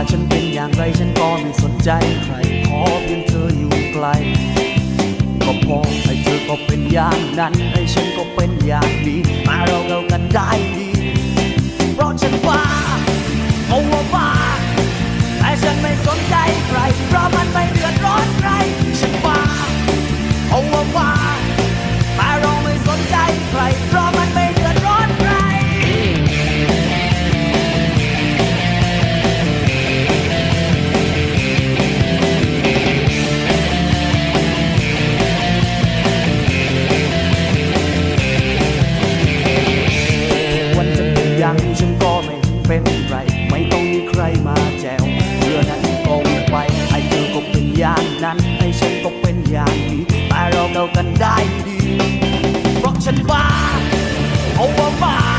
ว่าฉันเป็นอย่างไรฉันก็ไม่สนใจใครขอเพียงเธออยู่ไกล ก็พอให้เธอก็เป็นอย่างนั้นให้ฉันก็เป็นอย่างนี้มาเราเรา ยังฉันก็ไม่เป็นไร ไม่ต้องมีใครมาแจวเรื่อนั้นก็วิ่งไปให้เธอก็เป็นอย่างนั้นให้ฉันก็เป็นอย่างนี้แต่เราเรากันได้ดีเพราะฉันบ้าเอาว่าบ้า